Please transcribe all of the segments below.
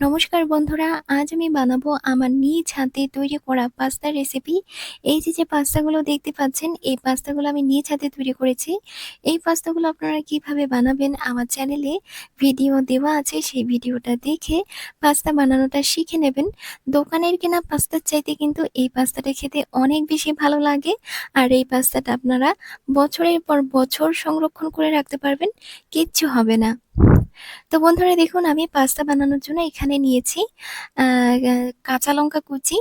নমস্কার বন্ধুরা, আজ আমি বানাবো আমার নিজ হাতে তৈরি করা পাস্তা রেসিপি এই যে যে পাস্তাগুলো দেখতে পাচ্ছেন, এই পাস্তাগুলো আমি নিজ হাতে তৈরি করেছি। এই পাস্তাগুলো আপনারা কীভাবে বানাবেন আমার চ্যানেলে ভিডিও দেওয়া আছে, সেই ভিডিওটা দেখে পাস্তা বানানোটা শিখে নেবেন। দোকানের কেনা পাস্তার চাইতে কিন্তু এই পাস্তাটা খেতে অনেক বেশি ভালো লাগে। আর এই পাস্তাটা আপনারা বছরের পর বছর সংরক্ষণ করে রাখতে পারবেন, কিচ্ছু হবে না। তো বন্ধুরা দেখুন, আমি পাস্তা বানানোর জন্য এখানে নিয়েছি কাঁচা লঙ্কা কুচি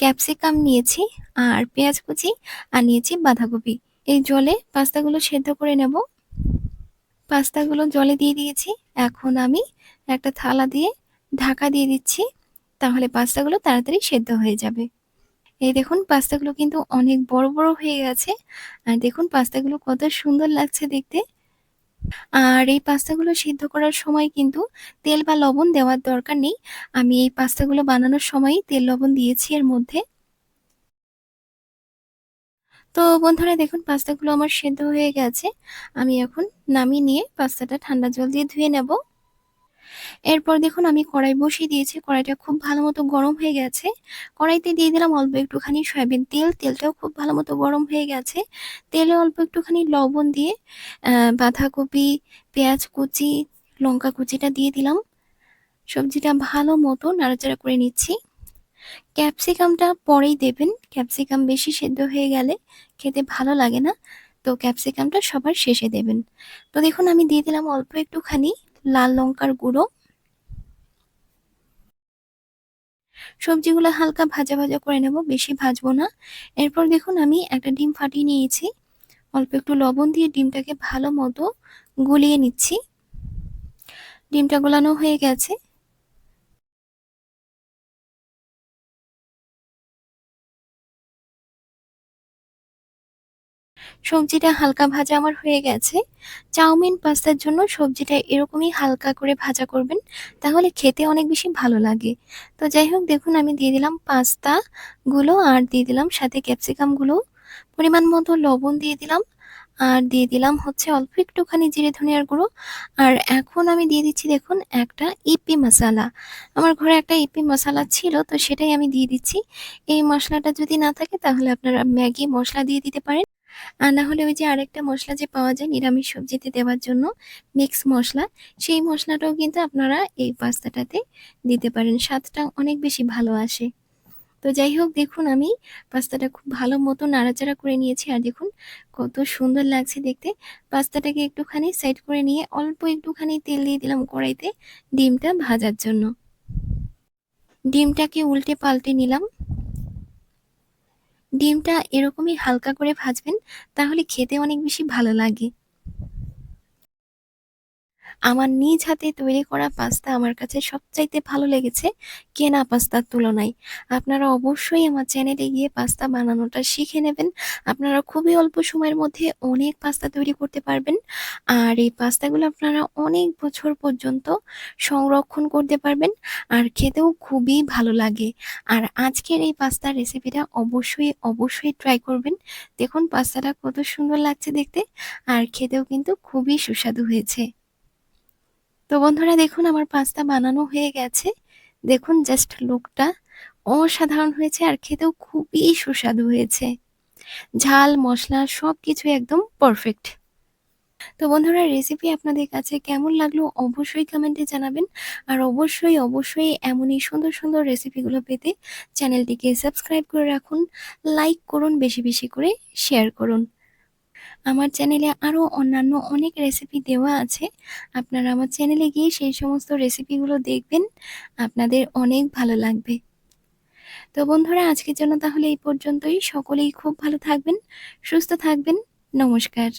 ক্যাপসিকাম নিয়েছি, আর পেঁয়াজ কুচি, আর নিয়েছি বাঁধাকপি। এই জলে পাস্তাগুলো সেদ্ধ করে নেব। পাস্তাগুলো জলে দিয়ে দিয়েছি। এখন আমি একটা থালা দিয়ে ঢাকা দিয়ে দিচ্ছি, তাহলে পাস্তাগুলো তাড়াতাড়ি সেদ্ধ হয়ে যাবে। এই দেখুন, পাস্তাগুলো কিন্তু অনেক বড় বড় হয়ে গেছে। আর দেখুন, পাস্তাগুলো কত সুন্দর লাগছে দেখতে। আর এই পাস্তাগুলো সিদ্ধ করার সময় কিন্তু তেল বা লবণ দেওয়ার দরকার নেই। আমি এই পাস্তাগুলো বানানোর সময়ই তেল, লবণ দিয়েছি এর মধ্যে। তো বন্ধুরা, দেখুন পাস্তাগুলো আমার সেদ্ধ হয়ে গেছে। আমি এখন নামিয়ে নিয়ে পাস্তাটা ঠান্ডা জল দিয়ে ধুয়ে নেব। এরপর দেখুন আমি কড়াই বসিয়ে দিয়েছি, কড়াইটা খুব ভালো মতো গরম হয়ে গেছে। কড়াইতে দিয়ে দিলাম অল্প একটুখানি সয়াবিন তেল, তেলটাও খুব ভালো মতো গরম হয়ে গেছে। তেলে অল্প একটুখানি লবণ দিয়ে বাঁধাকপি, পেঁয়াজ কুচি, লঙ্কা কুচিটা দিয়ে দিলাম। সবজিটা ভালো মতো নাড়াচাড়া করে নিচ্ছি। ক্যাপসিকামটা পরেই দেবেন। ক্যাপসিকাম বেশি সেদ্ধ হয়ে গেলে খেতে ভালো লাগে না, তো ক্যাপসিকামটা সবার শেষে দেবেন। তো দেখুন আমি দিয়ে দিলাম অল্প একটুখানি লাল লঙ্কার গুঁড়ো। সবজিগুলো হালকা ভাজা ভাজা করে নেব, বেশি ভাজবো না। এরপর দেখুন আমি একটা ডিম ফাটিয়ে নিয়েছি। অল্প একটু লবণ দিয়ে ডিমটাকে ভালো মতো গুলিয়ে নিচ্ছি। ডিমটা গোলানো হয়ে গেছে। সবজিটা হালকা ভাজা আমার হয়ে গেছে। চাউমিন, পাস্তার জন্য সবজিটা এরকমই হালকা করে ভাজা করবেন, তাহলে খেতে অনেক বেশি ভালো লাগে। তো যাই হোক, দেখুন আমি দিয়ে দিলাম পাস্তা পাস্তাগুলো আর দিয়ে দিলাম সাথে ক্যাপসিকামগুলো পরিমাণ মতো লবণ দিয়ে দিলাম আর দিয়ে দিলাম হচ্ছে অল্প একটুখানি জিরে ধনিয়ার গুঁড়ো। আর এখন আমি দিয়ে দিচ্ছি দেখুন একটা ইপি মশলা। আমার ঘরে একটা ইপি মশলা ছিল, তো সেটাই আমি দিয়ে দিচ্ছি। এই মশলাটা যদি না থাকে, তাহলে আপনারা ম্যাগি মশলা দিয়ে দিতে পারেন। আর না হলে ওই যে আরেকটা মশলা যে পাওয়া যায় নিরামিষ সবজিতে দেওয়ার জন্য, মিক্স মশলা, সেই মশলাটাও কিন্তু আপনারা এই পাস্তাটাতে দিতে পারেন। স্বাদটা অনেক বেশি ভালো আসে। তো যাই হোক, দেখুন আমি পাস্তাটা খুব ভালো মতো নাড়াচাড়া করে নিয়েছি। আর দেখুন কত সুন্দর লাগছে দেখতে। পাস্তাটাকে একটুখানি সাইড করে নিয়ে অল্প একটুখানি তেল দিয়ে দিলাম কড়াইতে ডিমটা ভাজার জন্য। ডিমটাকে উল্টে পাল্টে নিলাম। ডিমটা এরকমই হালকা করে ভাজবেন তাহলে খেতে অনেক বেশি ভালো লাগে। আমার নিজ হাতে তৈরি করা পাস্তা আমার কাছে সবচাইতে ভালো লেগেছে কেনা পাস্তার তুলনায়। আপনারা অবশ্যই আমার চ্যানেলে গিয়ে পাস্তা বানানোটা শিখে নেবেন। আপনারা খুবই অল্প সময়ের মধ্যে অনেক পাস্তা তৈরি করতে পারবেন। আর এই পাস্তাগুলো আপনারা অনেক বছর পর্যন্ত সংরক্ষণ করতে পারবেন আর খেতেও খুবই ভালো লাগে। আর আজকের এই পাস্তার রেসিপিটা অবশ্যই অবশ্যই ট্রাই করবেন। দেখুন পাস্তাটা কত সুন্দর লাগছে দেখতে আর খেতেও কিন্তু খুবই সুস্বাদু হয়েছে। তো বন্ধুরা দেখুন, আমার পাস্তা বানানো হয়ে গেছে। দেখুন জাস্ট লুকটা অসাধারণ হয়েছে আর খেতেও খুবই সুস্বাদু হয়েছে। ঝাল, মশলা সব কিছু একদম পারফেক্ট তো বন্ধুরা রেসিপি আপনাদের কাছে কেমন লাগল অবশ্যই কমেন্টে জানাবেন। আর অবশ্যই অবশ্যই এমনই সুন্দর সুন্দর রেসিপিগুলো পেতে চ্যানেলটিকে সাবস্ক্রাইব করে রাখুন লাইক করুন, বেশি বেশি করে শেয়ার করুন। আমার চ্যানেলে আরও অন্যান্য অনেক রেসিপি দেওয়া আছে। আপনারা আমার চ্যানেলে গিয়ে সেই সমস্ত রেসিপিগুলো দেখবেন। আপনাদের অনেক ভালো লাগবে। তো বন্ধুরা, আজকের জন্য তাহলে এই পর্যন্তই। সকলেই খুব ভালো থাকবেন, সুস্থ থাকবেন। নমস্কার।